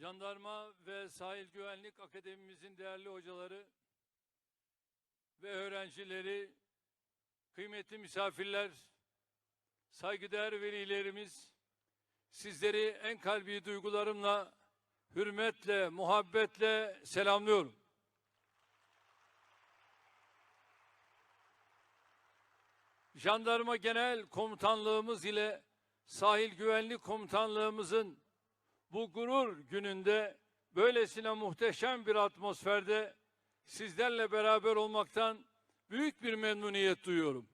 Jandarma ve Sahil Güvenlik Akademimizin değerli hocaları ve öğrencileri, kıymetli misafirler, saygıdeğer velilerimiz, sizleri en kalbi duygularımla, hürmetle, muhabbetle selamlıyorum. Jandarma Genel Komutanlığımız ile Sahil Güvenlik Komutanlığımızın bu gurur gününde böylesine muhteşem bir atmosferde sizlerle beraber olmaktan büyük bir memnuniyet duyuyorum.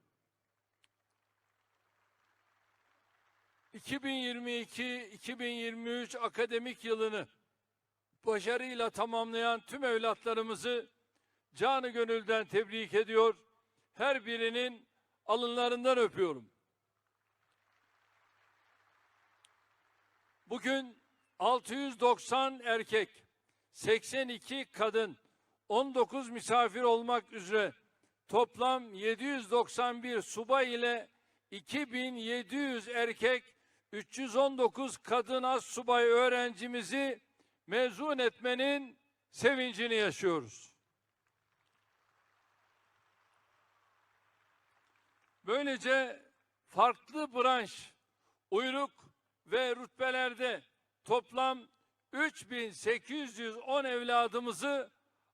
2022-2023 akademik yılını başarıyla tamamlayan tüm evlatlarımızı canı gönülden tebrik ediyor. Her birinin alınlarından öpüyorum. Bugün 690 erkek, 82 kadın, 19 misafir olmak üzere toplam 791 subay ile 2700 erkek, 319 kadın az subay öğrencimizi mezun etmenin sevincini yaşıyoruz. Böylece farklı branş, uyruk ve rütbelerde toplam 3810 evladımızı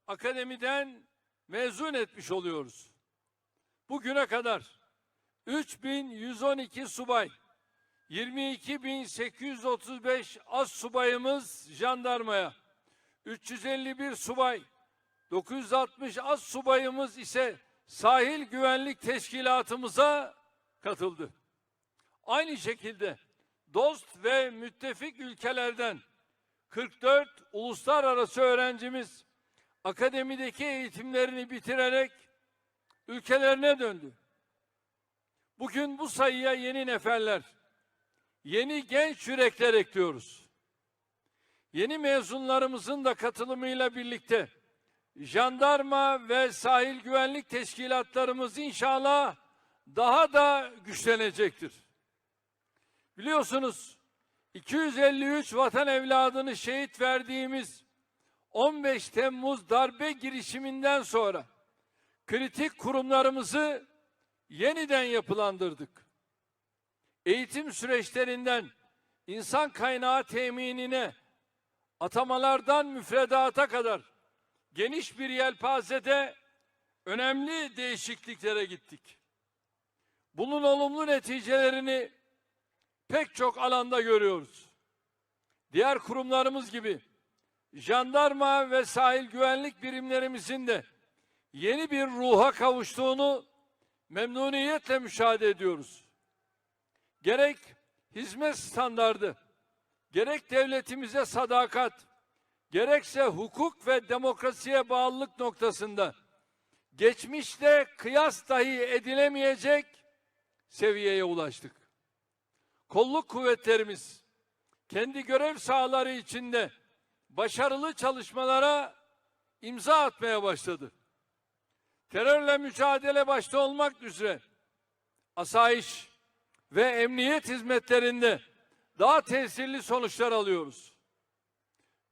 akademiden mezun etmiş oluyoruz. Bugüne kadar 3112 subay, 22835 az subayımız jandarmaya, 351 subay, 960 az subayımız ise sahil güvenlik teşkilatımıza katıldı. Aynı şekilde dost ve müttefik ülkelerden 44 uluslararası öğrencimiz akademideki eğitimlerini bitirerek ülkelerine döndü. Bugün bu sayıya yeni neferler, yeni genç yürekler ekliyoruz. Yeni mezunlarımızın da katılımıyla birlikte jandarma ve sahil güvenlik teşkilatlarımız inşallah daha da güçlenecektir. Biliyorsunuz 253 vatan evladını şehit verdiğimiz 15 Temmuz darbe girişiminden sonra kritik kurumlarımızı yeniden yapılandırdık. Eğitim süreçlerinden insan kaynağı teminine, atamalardan müfredata kadar geniş bir yelpazede önemli değişikliklere gittik. Bunun olumlu neticelerini pek çok alanda görüyoruz. Diğer kurumlarımız gibi jandarma ve sahil güvenlik birimlerimizin de yeni bir ruha kavuştuğunu memnuniyetle müşahede ediyoruz. Gerek hizmet standardı, gerek devletimize sadakat, gerekse hukuk ve demokrasiye bağlılık noktasında geçmişte kıyas dahi edilemeyecek seviyeye ulaştık. Kolluk kuvvetlerimiz kendi görev sahaları içinde başarılı çalışmalara imza atmaya başladı. Terörle mücadele başta olmak üzere asayiş ve emniyet hizmetlerinde daha tesirli sonuçlar alıyoruz.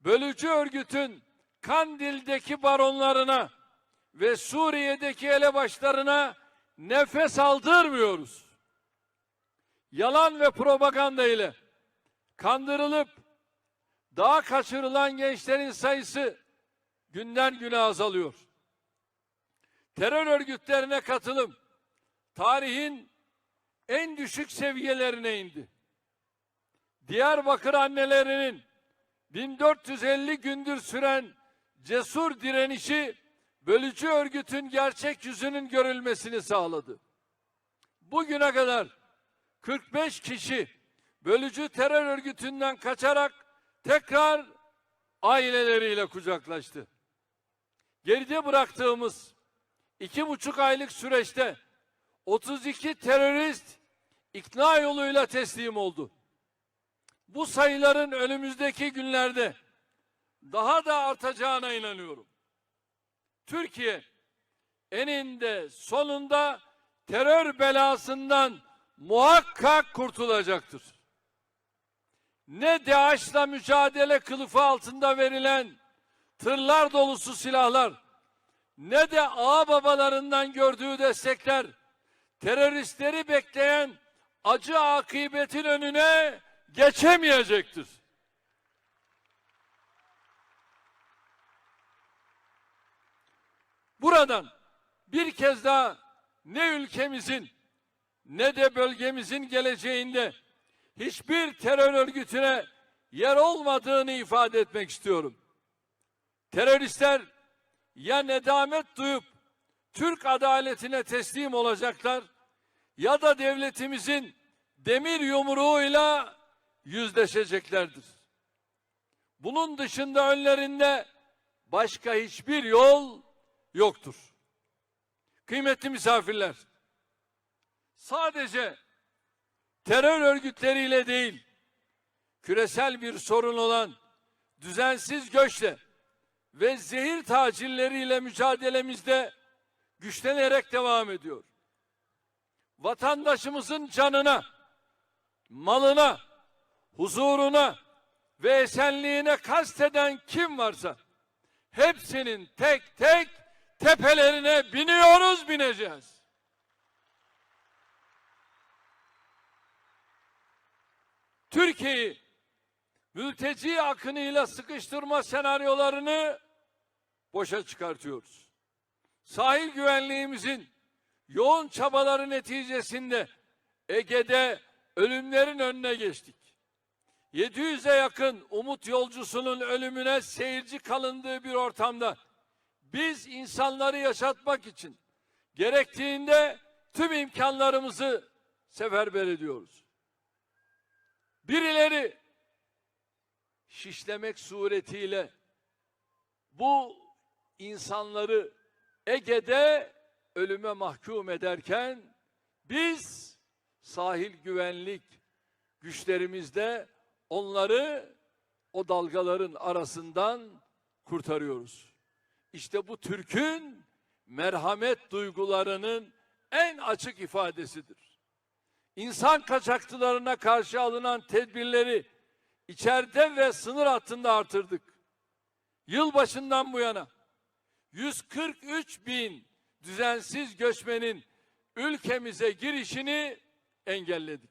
Bölücü örgütün Kandil'deki baronlarına ve Suriye'deki elebaşlarına nefes aldırmıyoruz. Yalan ve propaganda ile kandırılıp daha kaçırılan gençlerin sayısı günden güne azalıyor. Terör örgütlerine katılım tarihin en düşük seviyelerine indi. Diyarbakır annelerinin 1450 gündür süren cesur direnişi bölücü örgütün gerçek yüzünün görülmesini sağladı. Bugüne kadar 45 kişi bölücü terör örgütünden kaçarak tekrar aileleriyle kucaklaştı. Geride bıraktığımız iki buçuk aylık süreçte 32 terörist ikna yoluyla teslim oldu. Bu sayıların önümüzdeki günlerde daha da artacağına inanıyorum. Türkiye eninde sonunda terör belasından muhakkak kurtulacaktır. ne DAEŞ'la mücadele kılıfı altında verilen tırlar dolusu silahlar ne de ağ babalarından gördüğü destekler teröristleri bekleyen acı akıbetin önüne geçemeyecektir. Buradan bir kez daha ne ülkemizin ne de bölgemizin geleceğinde hiçbir terör örgütüne yer olmadığını ifade etmek istiyorum. Teröristler ya nedamet duyup Türk adaletine teslim olacaklar ya da devletimizin demir yumruğuyla yüzleşeceklerdir. Bunun dışında önlerinde başka hiçbir yol yoktur. Kıymetli misafirler, sadece terör örgütleriyle değil, küresel bir sorun olan düzensiz göçle ve zehir tacirleriyle mücadelemizde güçlenerek devam ediyor. Vatandaşımızın canına, malına, huzuruna ve esenliğine kasteden kim varsa hepsinin tek tek tepelerine biniyoruz bineceğiz. Türkiye'yi mülteci akınıyla sıkıştırma senaryolarını boşa çıkartıyoruz. Sahil güvenliğimizin yoğun çabaları neticesinde Ege'de ölümlerin önüne geçtik. 700'e yakın umut yolcusunun ölümüne seyirci kalındığı bir ortamda biz insanları yaşatmak için gerektiğinde tüm imkanlarımızı seferber ediyoruz. Birileri şişlemek suretiyle bu insanları Ege'de ölüme mahkum ederken biz sahil güvenlik güçlerimizde onları o dalgaların arasından kurtarıyoruz. İşte bu Türk'ün merhamet duygularının en açık ifadesidir. İnsan kaçakçılarına karşı alınan tedbirleri içeride ve sınır hattında artırdık. Yılbaşından bu yana 143 bin düzensiz göçmenin ülkemize girişini engelledik.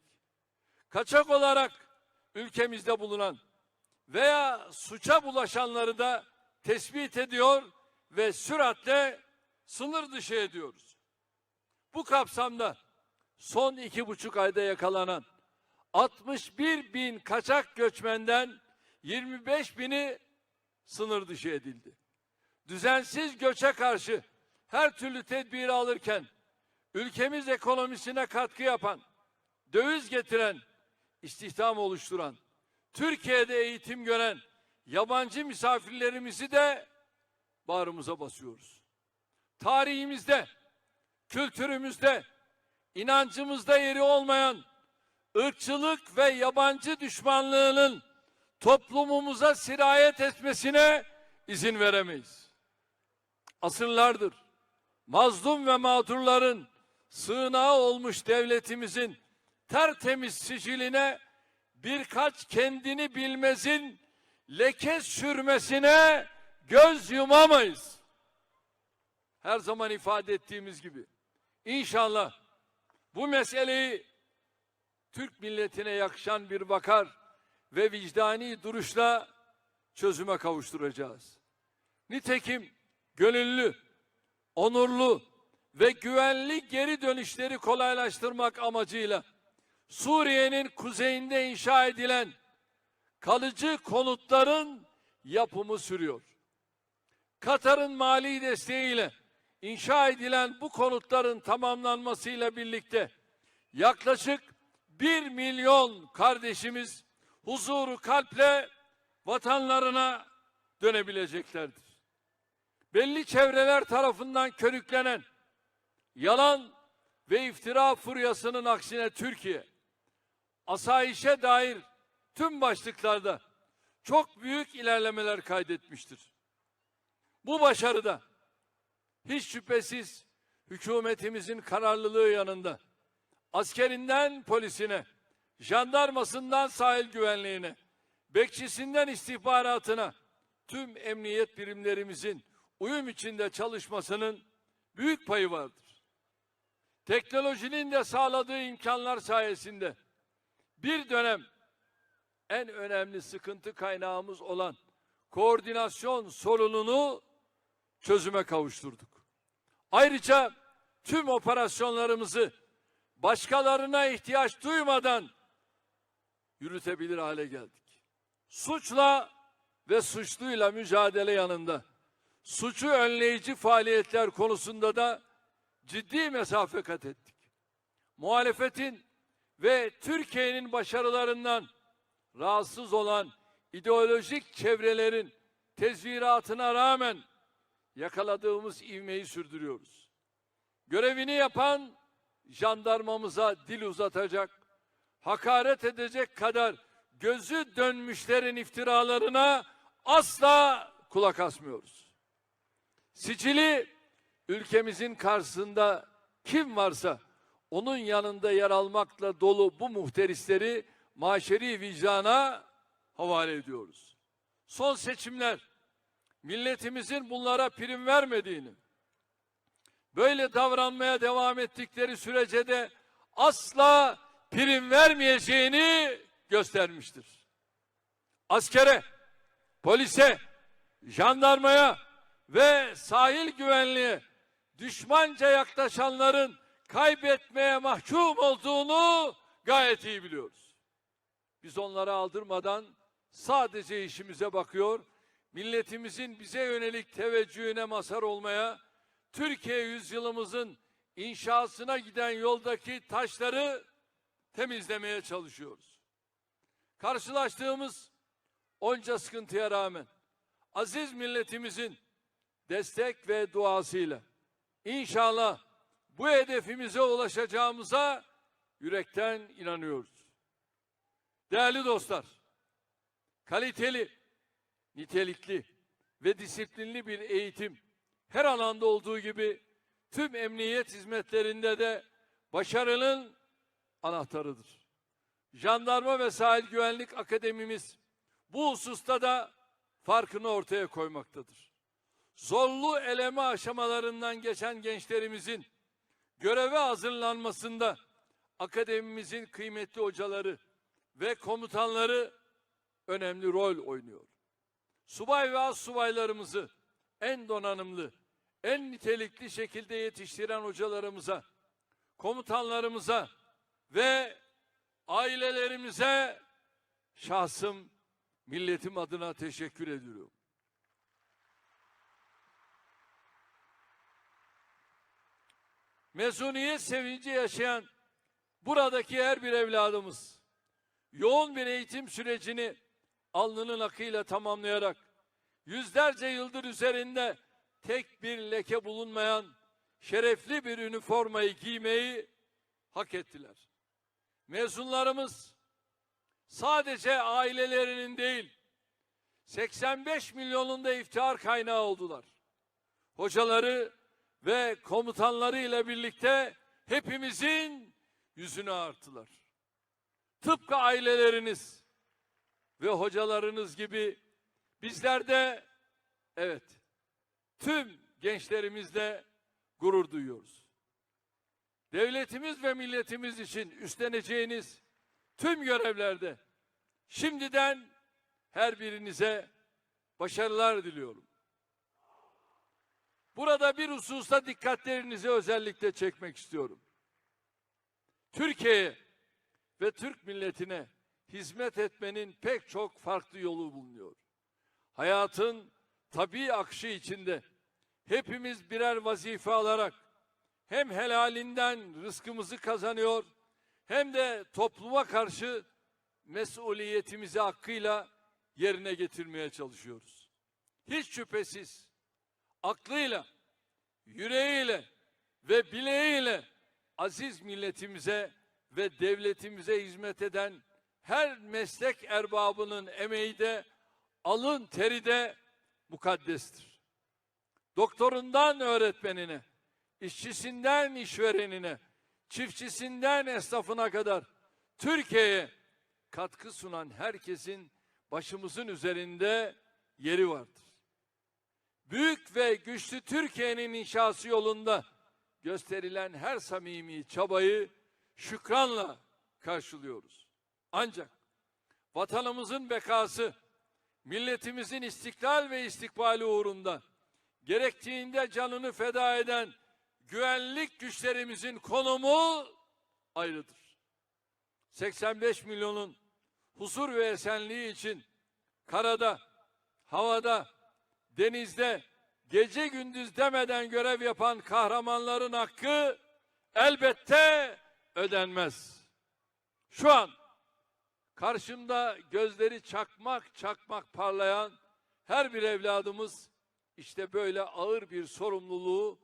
Kaçak olarak ülkemizde bulunan veya suça bulaşanları da tespit ediyor ve süratle sınır dışı ediyoruz. Bu kapsamda son iki buçuk ayda yakalanan 61 bin kaçak göçmenden 25 bini sınır dışı edildi. Düzensiz göçe karşı her türlü tedbiri alırken ülkemiz ekonomisine katkı yapan, döviz getiren, istihdam oluşturan, Türkiye'de eğitim gören yabancı misafirlerimizi de bağrımıza basıyoruz. Tarihimizde, kültürümüzde, inancımızda yeri olmayan ırkçılık ve yabancı düşmanlığının toplumumuza sirayet etmesine izin veremeyiz. Asırlardır mazlum ve mağdurların sığınağı olmuş devletimizin tertemiz siciline birkaç kendini bilmezin leke sürmesine göz yumamayız. Her zaman ifade ettiğimiz gibi inşallah bu meseleyi Türk milletine yakışan bir vakar ve vicdani duruşla çözüme kavuşturacağız. Nitekim gönüllü, onurlu ve güvenli geri dönüşleri kolaylaştırmak amacıyla Suriye'nin kuzeyinde inşa edilen kalıcı konutların yapımı sürüyor. Katar'ın mali desteğiyle inşa edilen bu konutların tamamlanmasıyla birlikte yaklaşık bir milyon kardeşimiz huzuru kalple vatanlarına dönebileceklerdir. Belli çevreler tarafından körüklenen yalan ve iftira furyasının aksine Türkiye asayişe dair tüm başlıklarda çok büyük ilerlemeler kaydetmiştir. Bu başarıda hiç şüphesiz hükümetimizin kararlılığı yanında askerinden polisine, jandarmasından sahil güvenliğine, bekçisinden istihbaratına tüm emniyet birimlerimizin uyum içinde çalışmasının büyük payı vardır. Teknolojinin de sağladığı imkanlar sayesinde bir dönem en önemli sıkıntı kaynağımız olan koordinasyon sorununu çözüme kavuşturduk. Ayrıca tüm operasyonlarımızı başkalarına ihtiyaç duymadan yürütebilir hale geldik. Suçla ve suçluyla mücadele yanında suçu önleyici faaliyetler konusunda da ciddi mesafe kat ettik. Muhalefetin ve Türkiye'nin başarılarından rahatsız olan ideolojik çevrelerin tezviratına rağmen yakaladığımız ivmeyi sürdürüyoruz. Görevini yapan jandarmamıza dil uzatacak, hakaret edecek kadar gözü dönmüşlerin iftiralarına asla kulak asmıyoruz. Sicili ülkemizin karşısında kim varsa onun yanında yer almakla dolu bu muhterisleri maşeri vicdana havale ediyoruz. Son seçimler milletimizin bunlara prim vermediğini, böyle davranmaya devam ettikleri sürece de asla prim vermeyeceğini göstermiştir. Askere, polise, jandarmaya ve sahil güvenliğe düşmanca yaklaşanların kaybetmeye mahkum olduğunu gayet iyi biliyoruz. Biz onlara aldırmadan sadece işimize bakıyor, milletimizin bize yönelik teveccühüne mazhar olmaya, Türkiye yüzyılımızın inşasına giden yoldaki taşları temizlemeye çalışıyoruz. Karşılaştığımız onca sıkıntıya rağmen aziz milletimizin destek ve duasıyla inşallah bu hedefimize ulaşacağımıza yürekten inanıyoruz. Değerli dostlar, kaliteli, nitelikli ve disiplinli bir eğitim her alanda olduğu gibi tüm emniyet hizmetlerinde de başarının anahtarıdır. Jandarma ve Sahil Güvenlik Akademimiz bu hususta da farkını ortaya koymaktadır. Zorlu eleme aşamalarından geçen gençlerimizin göreve hazırlanmasında akademimizin kıymetli hocaları ve komutanları önemli rol oynuyor. Subay ve az subaylarımızı en donanımlı, en nitelikli şekilde yetiştiren hocalarımıza, komutanlarımıza ve ailelerimize şahsım, milletim adına teşekkür ediyorum. Mezuniyet sevinci yaşayan buradaki her bir evladımız yoğun bir eğitim sürecini alnının akıyla tamamlayarak yüzlerce yıldır üzerinde tek bir leke bulunmayan şerefli bir üniformayı giymeyi hak ettiler. Mezunlarımız sadece ailelerinin değil 85 milyonunda iftihar kaynağı oldular. Hocaları ve komutanları ile birlikte hepimizin yüzünü arttılar. Tıpkı aileleriniz ve hocalarınız gibi bizler de evet tüm gençlerimizle gurur duyuyoruz. Devletimiz ve milletimiz için üstleneceğiniz tüm görevlerde şimdiden her birinize başarılar diliyorum. Burada bir hususta dikkatlerinizi özellikle çekmek istiyorum. Türkiye'ye ve Türk milletine hizmet etmenin pek çok farklı yolu bulunuyor. Hayatın tabii akışı içinde hepimiz birer vazife alarak hem helalinden rızkımızı kazanıyor hem de topluma karşı mesuliyetimizi hakkıyla yerine getirmeye çalışıyoruz. Hiç şüphesiz aklıyla, yüreğiyle ve bileğiyle aziz milletimize ve devletimize hizmet eden her meslek erbabının emeği de alın teri de mukaddestir. Doktorundan öğretmenine, işçisinden işverenine, çiftçisinden esnafına kadar Türkiye'ye katkı sunan herkesin başımızın üzerinde yeri vardır. Büyük ve güçlü Türkiye'nin inşası yolunda gösterilen her samimi çabayı şükranla karşılıyoruz. Ancak vatanımızın bekası, milletimizin istiklal ve istikbali uğrunda gerektiğinde canını feda eden güvenlik güçlerimizin konumu ayrıdır. 85 milyonun huzur ve esenliği için karada, havada, denizde, gece gündüz demeden görev yapan kahramanların hakkı elbette ödenmez. Şu an karşımda gözleri çakmak çakmak parlayan her bir evladımız işte böyle ağır bir sorumluluğu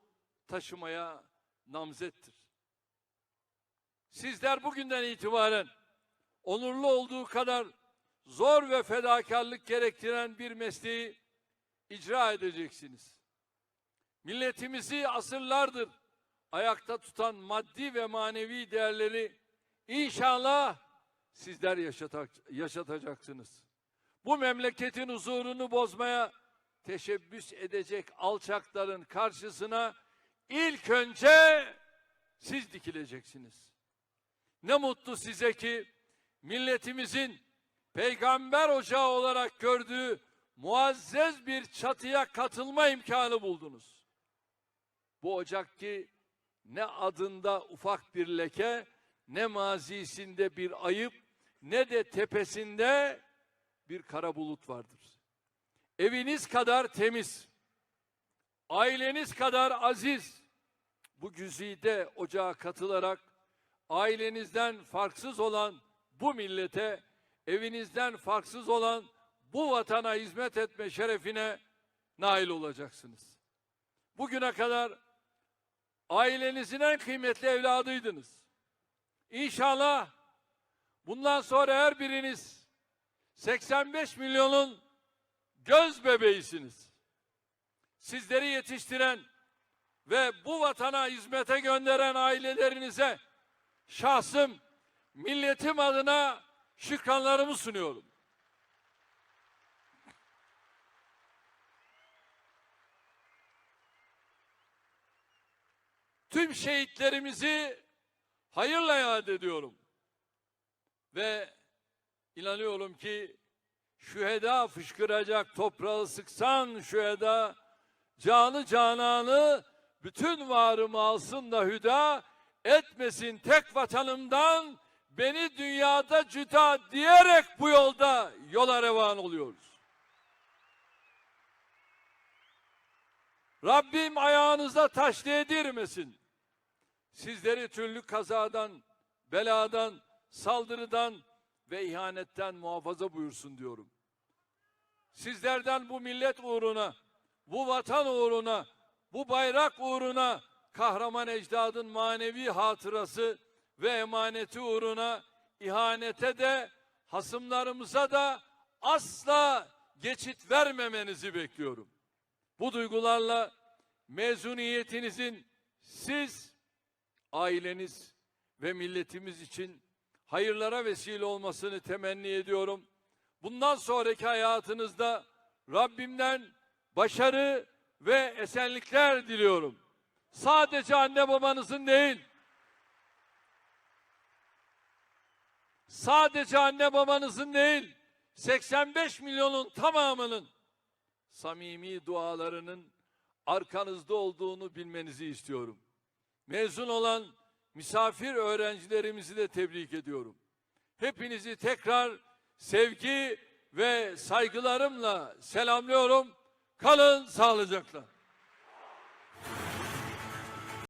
taşımaya namzettir. Sizler bugünden itibaren onurlu olduğu kadar zor ve fedakarlık gerektiren bir mesleği icra edeceksiniz. Milletimizi asırlardır ayakta tutan maddi ve manevi değerleri inşallah sizler yaşatak, yaşatacaksınız. Bu memleketin huzurunu bozmaya teşebbüs edecek alçakların karşısına ilk önce siz dikileceksiniz. Ne mutlu size ki milletimizin peygamber ocağı olarak gördüğü muazzez bir çatıya katılma imkanı buldunuz. Bu ocak ki ne adında ufak bir leke, ne mazisinde bir ayıp, ne de tepesinde bir kara bulut vardır. Eviniz kadar temiz, aileniz kadar aziz, bu güzide ocağa katılarak ailenizden farksız olan bu millete, evinizden farksız olan bu vatana hizmet etme şerefine nail olacaksınız. Bugüne kadar ailenizin en kıymetli evladıydınız. İnşallah bundan sonra her biriniz 85 milyonun göz bebeğisiniz. Sizleri yetiştiren ve bu vatana hizmete gönderen ailelerinize şahsım, milletim adına şükranlarımı sunuyorum. Tüm şehitlerimizi hayırla yad ediyorum. Ve inanıyorum ki şüheda fışkıracak toprağı sıksan şüheda canı cananı bütün varımı alsın da hüda etmesin tek vatanımdan beni dünyada cüda diyerek bu yolda yola revan oluyoruz. Rabbim ayağınıza taş değdirmesin. Sizleri türlü kazadan, beladan, saldırıdan ve ihanetten muhafaza buyursun diyorum. Sizlerden bu millet uğruna, bu vatan uğruna, bu bayrak uğruna kahraman ecdadın manevi hatırası ve emaneti uğruna ihanete de hasımlarımıza da asla geçit vermemenizi bekliyorum. Bu duygularla mezuniyetinizin siz, aileniz ve milletimiz için hayırlara vesile olmasını temenni ediyorum. Bundan sonraki hayatınızda Rabbimden başarı ve esenlikler diliyorum. Sadece anne babanızın değil, sadece anne babanızın değil, 85 milyonun tamamının samimi dualarının arkanızda olduğunu bilmenizi istiyorum. Mezun olan misafir öğrencilerimizi de tebrik ediyorum. Hepinizi tekrar sevgi ve saygılarımla selamlıyorum. Kalın sağlıcakla.